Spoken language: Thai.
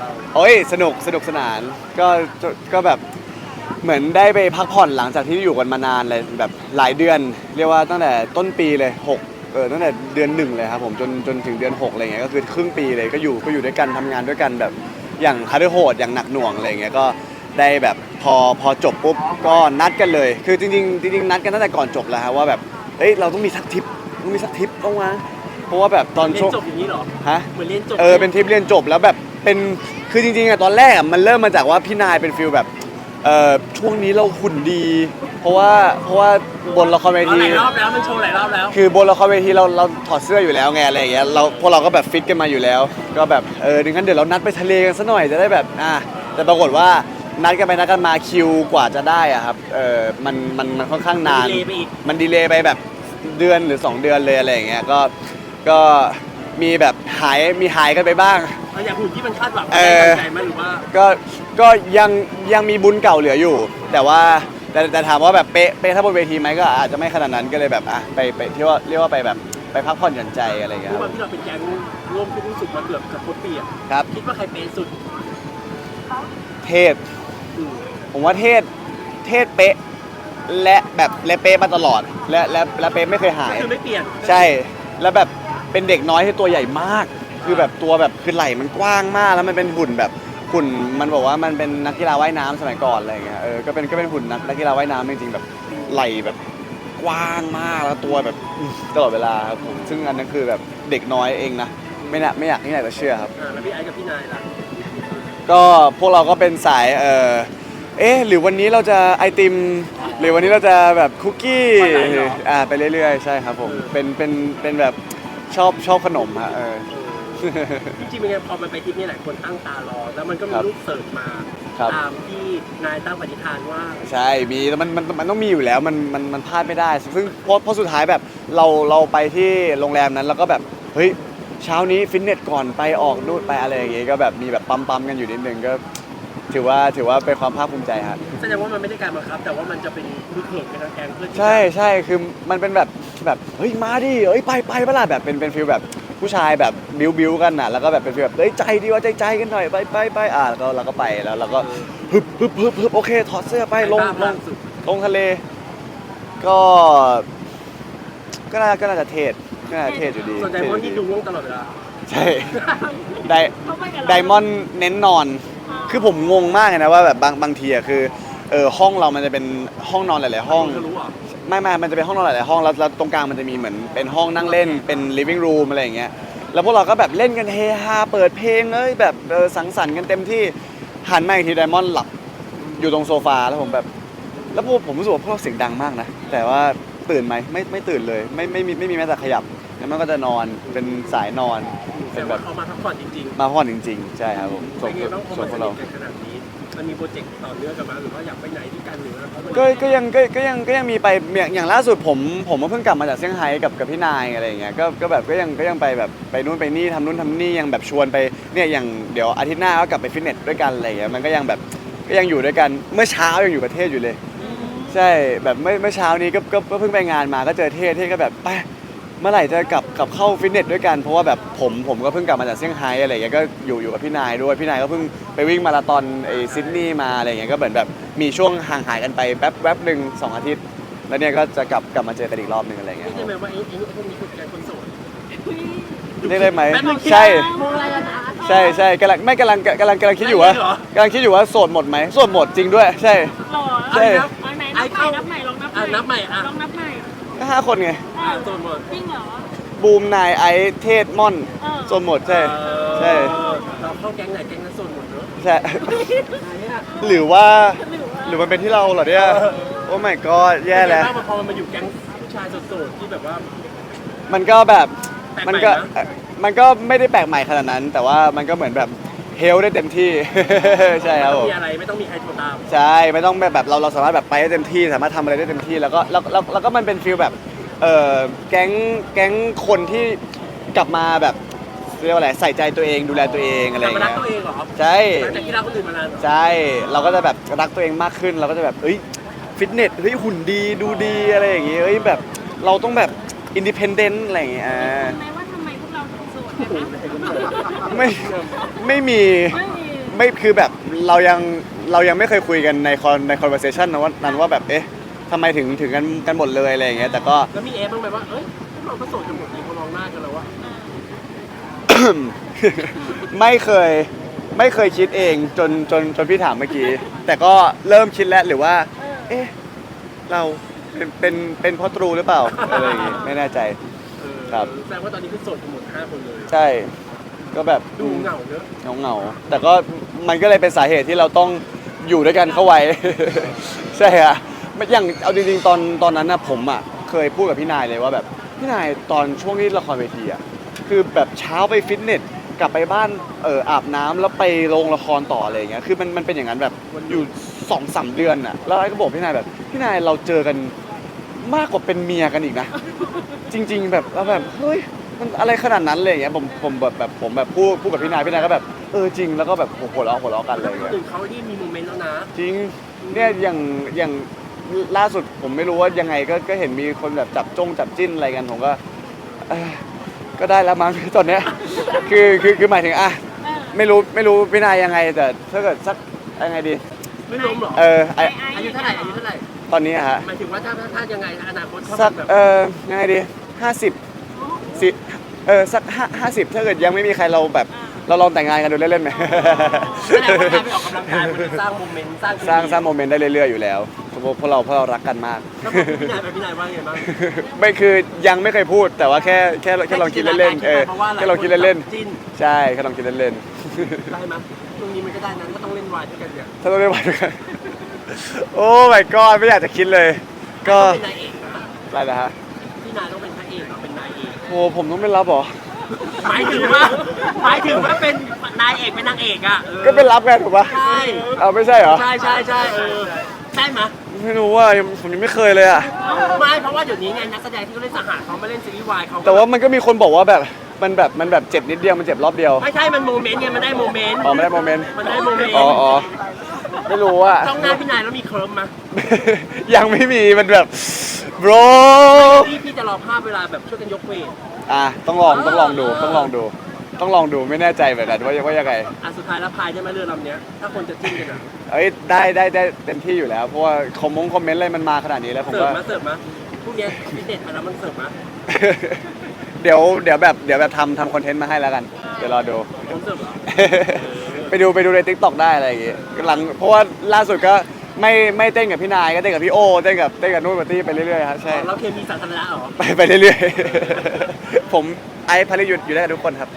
ของเราโอ้ยสนุกสนุกสนานก็ก็แบบเหมือนได้ไปพักผ่อนหลังจากที่อยู่กันมานานเลยแบบหลายเดือน เรียกว่าตั้งแต่ต้นปีเลยหกเออตั้งแต่เดือนหนึ่งเลยครับผมจนจนถึงเดือนหกอะไรเงี้ยก็คือครึ่งปีเลยก็อยู่ก็อยู่ด้วยกันทำงานด้วยกันแบบอย่างคาร์ดโหดอย่างหนักหน่วงอะไรเงี้ยก็ได้แบบพอพอจบปุ๊บก็นัดกันเลย คือจริงๆจริงๆนัดกันตั้งแต่ก่อนจบแล้วฮะว่าแบบเอ้ยเราต้องมีสักทริปต้องมีสักทริปต้องมาเพราะว่าแบบตอนเรียช่วงนจบอย่างนี้เหรอฮะเหมือนเรียนจบเออเป็นทริปเรียนจบแล้วแบบ เป็นคือจริงๆอะตอนแรกอะมันเริ่มมาจากว่าพี่นายเป็นฟิลแบบเออช่วงนี้เราหุ่นดี เพราะว่าเพราะว่าบนละครเวเอาที หลายรอบแล้วมันโชว์หลายรอบแล้วคือบนละครเวทีเราเราถอดเสื้ออยู่แล้วไงอะไรอย่างเงี้ยเราพวกเราก็แบบฟิตกันมาอยู่แล้ว ก็แบบเออดังนั้นเดี๋ยวเรานัดไปทะเลกันซะหน่อยจะได้แบบอะแต่ปรากฏว่านัดกันไปนัดกันมาคิวกว่าจะได้อะครับเออมันมันมันค่อนข้างนาน ดีเลยไปอีก มันดีเลย์ไปแบบเดือนหรือ 2 เดือนเลยอะไรอย่างเงี้ยก็ก็มีแบบหายมีหายกันไปบ้าง เราอยากหุ่นที่มันคาดหวังเอได้อตั้งใจไหมหรือว่าก็ก็ยังยังมีบุญเก่าเหลืออยู่ แต่ว่าแต่แต่ถามว่าแบบเป๊ะเป๊ะถ้าบนเวทีไหมก็อาจจะไม่ขนาดนั้นก็เลยแบบอะไปไปที่ว่าเรียกว่าไปแบบไปพักผ่อนหย่อนใจอะไรอย่างเงี้ยด้วยคครัวามบที่เราเป็นแก๊งร่วมทุกข์สุขมาเกือบกับครบปีอะครับ คิดว่าใครเป็นสุดเทศ อืมผมว่าเทศเทศเป๊ะและแบบและเป๊ะมาตลอด และและและเป๊ะไม่เคยหายคือไม่เปลี่ยน ใช่แล้วแบบเป็นเด็กน้อยที่ตัวใหญ่มาก คือแบบตัวแบบคือไหล่มันกว้างมาก แล้วมันเป็นหุ่นแบบหุ่นมันบอกว่ามันเป็นนักกีฬาว่ายน้ำสมัยก่อนอะไรอย่างเงี้ยเออก็เป็นก็เป็นหุ่นนักนักกีฬาว่ายน้ำจริงๆแบบไหล่แบบกว้างมากแล้วตัวแบบอื้อตลอดเวลาครับผมซึ่งอันนั้นคือแบบเด็กน้อยเองนะไม่น่าไม่อยากไม่อยากจะเชื่อครับ อ่าแล้วพี่ไอ้กับพี่นายล่ะก็พวกเราก็เป็นสายเออเอ๊ะหรือวันนี้เราจะไอติม หรือวันนี้เราจะแบบคุกกี้อ่าไปเรื่อยๆ ใช่ครับผมเป็นเป็นเป็นแบบชอบชอบขนมฮะเออ เออ จริงๆเป็นไงพอมันไปทริปนี้หลายคนตั้งตารอ แล้วมันก็มีครับรูปเสิร์ฟมา ครับ ตามที่นายตั้งปณิธานว่า ใช่ มีแล้วมันมันมันต้องมีอยู่แล้ว มันมันมันพลาดไม่ได้ ซึ่งเพราะเพราะสุดท้ายแบบเราเราไปที่โรงแรมนั้นแล้วก็แบบ เฮ้ย เช้านี้ฟิตเนสก่อนไปออกนู่นไปอะไรอย่างงี้ก็แบบมีแบบปั๊มปั๊มๆกันอยู่นิดนึงก็ ถือว่าถือว่าเป็นความภาคภูมิใจฮะ แสดงว่ามันไม่ได้การบังคับ แต่ว่ามันจะเป็นคือเขินกันทางแกงเพื่อที่จะใช่ใช่คือมันเป็นแบบแบบเฮ้ยมาดิเอ้ยไปไปเปะล่าแบบเป็นเป็นฟีลแบบ ผู้ชายแบบบิวบิวกันน่ะแล้วก็แบบเป็นฟีลแบบเฮ้ยใจดีว่าใจใจกันหน่อยไปไปไปอะแล้วก็เราก็ไปแล้วเราก็ฮึบฮึบฮึบฮึบโอเคถอดเสื้อไปลงบ้าลมางกสุดลงทะเล ก็ก็น่าก็น่าจะเทศก็น่าจะเทศอยู่ดีส่วนใจมอนที่ดูง่วงตลอดเวลาใช่ไดไดมอนด์เน้นนอน คือผมงงมากเลยนะว่าแบบบางบางทีอะคือเออห้องเรามันจะเป็นห้องนอนหลาย ๆ ห้องจะรู้เหรอ ไม่ไม่มันจะเป็นห้องนอนหลายๆห้องแล้วแล้วตรงกลางมันจะมีเหมือนเป็นห้องนั่งเล่นเป็น living room อะไรอย่างเงี้ยแล้วพวกเราก็แบบเล่นกันเฮฮาเปิดเพลงเอ้ยแบบเออสังสรรค์กันเต็มที่หันมาอีกทีไดมอนด์หลับอยู่ตรงโซฟาแล้วผมแบบ แล้วพวกผมรู้สึกว่าพวกเราเสียงดังมากนะแต่ว่าตื่นไหมไม่ไม่ตื่นเลย ไม่ไม่มีไม่มีแม้แต่ขยับแล้วมันก็จะนอนเป็นสายนอนแต่เป็นแบว่าบเขามาพักผ่อนจริงมาพักผ่อนจริง ๆ ใช่ครับผมๆส่เป็วนนไงบ้างพอส่วมานสพวกนิเรา ทกันขนาดนี้ มันมีโปรเจกต์ต่อเนื่องกันมาหรือว่าอยากไปไหนที่กันหรือว่าเขาก็ก็ยังก็ก็ยังก็ยังมีไปอย่างอย่างล่าสุดผมผมก็เพิ่งกลับมาจากเซี่ยงไฮ้กับกับพี่นายอะไรอย่างเงี้ยก็ก็แบบก็ยังก็ยังไปแบบไปนู่นไปนี่ทำนู่นทำนี่ยังแบบชวนไปเนี่ยอย่างเดี๋ยวอาทิตย์หน้าก็กลับไปฟิตเนสด้วยกันอะไรอย่างเงี้ยมันก็ยังแบบก็ยังอยู่ด้วยกันเมื่อเช้ายังอยู่ประเทศอยู่เลย ใช่แบบเมื่อเมื่อเช้านี้ก็ก็ก็เพิ่งไปงานมาก็เจอเทศเทศก็แบบไปเมื่อไหร่จะกลับกลับเข้าฟิตเนสด้วยกันเพราะว่าแบบผมผมก็เพิ่งกลับมาจากเซี่ยงไฮ้อะไรอย่างเงี้ยก็อยู่อยู่กับพี่นายด้วยพี่นายก็เพิ่ง ไปวิ่งมาราธอนไอซิดนีย์มาอะไรอย่างเงี้ยก็เหมือนแบบมีช่วงห่างหายกันไปแป๊บแป๊บหนึ่งสองอาทิตย์ แล้วเนี่ยก็จะกลับกลับมาเจอกันอีกรอบหนึ่งอะไรอย่างเงี้ยใช่ไหมว่าไอ้ไอ้พวกนี้คือแกคนโสด เรียกได้ไหมแป๊บนึงใช่มองอะไรกันนะใช่ใช่กำลังไม่กำลังกำลังกำลังคิดอยู่ว่าไม่เหรอ กำลังคิดอยู่ว่าโสดหมดไหมโสดหมดจริงด้วย ใช่ หล่อใช่ เอาไหนนับใหม่นับใหม่ลองนับใหม่อะนับใหม่อะ ลองนับใหม่ก็ห้าคนไง อ่าโสดหมด จริงเหรอ บูมนายไอซ์เทศม่อนเออโสดหมดใช่เออใช่เราเข้าแก๊งไหนแก๊งนั้นโสดหมดเนอะใช่หรือว่าหรือมันเป็นที่เราเหรอเนี่ยโอ้ my god แย่แล้ว เป็นไงบ้างพอมันมาอยู่แก๊งผู้ชายโสดๆที่แบบว่า มันก็แบบแปลกใหม่มันก็นะเอ่อมันก็ไม่ได้แปลกใหม่ขนาดนั้น แต่ว่ามันก็เหมือนแบบเฮลได้เต็มที่ ใช่ครับไม่ผต้องมมีอะไรไม่ต้องมีใครโทรตามใช่ไม่ต้องแบบแบบเราเราสามารถแบบไปได้เต็มที่ สามารถทำอะไรได้เต็มที่แล้วก็แล้วแล้วแล้วก็มันเป็นฟีลแบบ เออแก๊งแก๊งคนที่กลับมาแบบเรียกว่าอะไรใส่ใจตัวเองดูแลตัวเองอะไรกอลับย่างมารักเงี้ยตัวเองเหรอใช่ หลังจากที่รักคนอื่นมานานเหรอใช่ เราก็จะแบบรักตัวเองมากขึ้น เราก็จะแบบเอ้ย ฟิตเนส เฮ้ย หุ่นดี ดูดี อะไรอย่างงี้เอ้ย แบบ เราต้องแบบ อินดิเพนเดนต์ อะไรอย่างเงี้ยอ่ารู้ไหมว่าทำไมพวกเราถึงโสดกันนะไม่ ไม่มี ไม่มีไม่คือแบบ เรายัง เรายังไม่เคยคุยกันในคอนใน conversation นะว่านั้นว่าแบบ เอ๊ะ ทำไมถึงถึงกันกันหมดเลยอะไรอย่างเงี้ยแต่ก็ แล้วมีเอฟบ้างไหมว่า เอ้ยพวกเราก็โสดกันหมดเลยเขามองหน้ากันแล้วว่าไม่เคยไม่เคยคิดเองจนจนจนพี่ถามเมื่อกี้ แต่ก็เริ่มคิดแล้วหรือว่า เอ๊ะเราเป็นเป็นเป็นเพ่อตรูหรือเปล่าอะไรอย่างงี้ไม่แน่ใจ เออครับ แสดงว่าตอนนี้คือโสดกันหมดห้าคนเลย ใช่ ก็แบบดูเหงาเนอะเงาเงาๆแต่ก็มันก็เลยเป็นสาเหตุที่เราต้องอยู่ด้วยกันเข้าไว้ ใช่ฮะไม่ อย่างเอาจริงๆตอนตอนนั้นนะผมอะเคยพูดกับพี่นายเลยว่าแบบพี่นายตอนช่วงที่ละครเวทีอะคือแบบเช้าไปฟิตเนสกลับไปบ้านเอออาบน้ำแล้วไปโรงละครต่ออะไรอย่างเงี้ยคือมันมันเป็นอย่างนั้นแบบอยู่สองสามเดือนอะแล้วไอ้ก็บอกพี่นายแบบพี่นายเราเจอกันมากกว่าเป็นเมียกันอีกนะ จริง ๆ แบบแล้วแบบเฮ้ยมันอะไรขนาดนั้นเลยอย่างเงี้ยผมผมแบบแบบผมแบบพูดพูดกับพี่นายพี่นายก็แบบเออจริงแล้วก็แบบหัวเราะหัวเราะกันเลยคนอื่นเขาที่มีโมเมนต์แล้วนะ จริงเนี่ยอย่างอย่าง ล่าสุดผมไม่รู้ว่ายังไงก็ก็เห็นมีคนแบบจับจ้งจับจิ้นอะไรกันผมก็เอ้ยก็ได้แล้วมั้ง ตอนเนี้ยคือคือคือหมายถึงอะไม่รู้ไม่รู้พี่นายยังไงแต่ถ้าเกิดสักยังไงดี ไม่ล้มหรอ เออไออายุเท่าไหร่อายุเท่าไหร่ตอนนี้อะฮะหมายถึงว่าถ้าถ้าถ้ายังไงอนาคตเขาสักแบบเออยังไงดีห้าสิบสิเออสักห้าห้าสิบถ้าเกิดยังไม่มีใครเราแบบ เราลองแต่งงานกันดูเล่นๆไหม แสดงว่าการไปออกกำลังกายมันสร้างโมเมนต์สร้างสร้างสร้างโมเมนต์ได้เรื่อยๆอยู่แล้วเพราะเพราะเราเพราะเรารักกันมาก แล้วพอพี่นายไปพี่นายว่าไงบ้าง ไม่คือยังไม่เคยพูดแต่ว่าแค่แค่แค่ลองคิดเล่นๆเออพราะว่าหายแค่ลองคิดเล่นจิ้นๆใช่แค่ลองคิดเล่นได้ไหมยตรงนี้มันก็ได้นั้นก็ต้องเล่นวายด้วยกันเนี่ยๆถ้าต้องเล่นวันด้วยกันโอ้ my god ไม่อยากจะคิดเลย ก็เป็นนายเอกนะอะไรนะฮะพี่นายต้องเป็นพระเอกเหรอเป็นนายเอกโอ้ผมต้องไม่รับเหรอ หมายถึงว่าหมายถึงว่าเป็นนายเอกเป็นนางเอกอะออก็เป็นรับไงถูกปะใช่ เอาไม่ใช่เหรอ ใช่ใช่ใช่เออใช่ ไหมยไม่รู้ว่าผมยังไม่เคยเลยอะไม่เพราะว่าเดี๋ยวนี้ไงนักแสดงที่เขาเล่นสหารเขามาเล่นซีรีส์วายเขาก็แต่ว่ามันก็มีคนบอกว่าแบบมันแบบมันแบบเจ็บนิดเดียวมันเจ็บรอบเดียวไม่ใช่มันโมเมนต์ไงมันได้โมเมนต์อ๋อไม่ได้โมเมนต์มันได้โมเมนต์อ๋ออ๋อไม่รู้อะจ้องหน้าพี่นายแล้วมีเคลิ้มมา ยังไม่มีมันแบบ bro พี่พี่จะรอภาพเวลาแบบช่วยกันยกเวท อะต้องลองต้องลองดูต้องลองดู ต้องลองดูไม่แน่ใจเหมือนกันว่าว่ายังไงอะสุดท้ายแล้วพายได้ไหมเรือลำเนี้ยถ้าคนจะจิ้นกันอะเอ้ยได้ได้ได้เต็มที่อยู่แล้วเพราะว่าคอมมงคอมเมนต์อะไรมันมาขนาดนี้แล้วผมเสิร์ฟว่า มาเสิร์ฟมาพวกเนี้ยพิเศษมาแล้วมันเสิร์ฟมาเดี๋ยวเดี๋ยวแบบเดี๋ยวแบบทำทำคอนเทนต์มาให้แล้วกัน เดี๋ยวรอดู ผมเสิร์ฟเหรอ ไปดูไปดูในทิกตอกได้อะไรอย่างงี้หลังเพราะว่าล่าสุดก็ ไม่ไม่เต้นกับพี่นายก็เต้นกับพี่โอเต้นกับเต้นกับนุ่นกับตี้ไปเรื่อยๆครับใช่เราเคมีสาธารณะเหรอไปไปเรื่อยๆ ผมไอซ์พาริยุทธ์อยู่ได้กับทุกคนครับ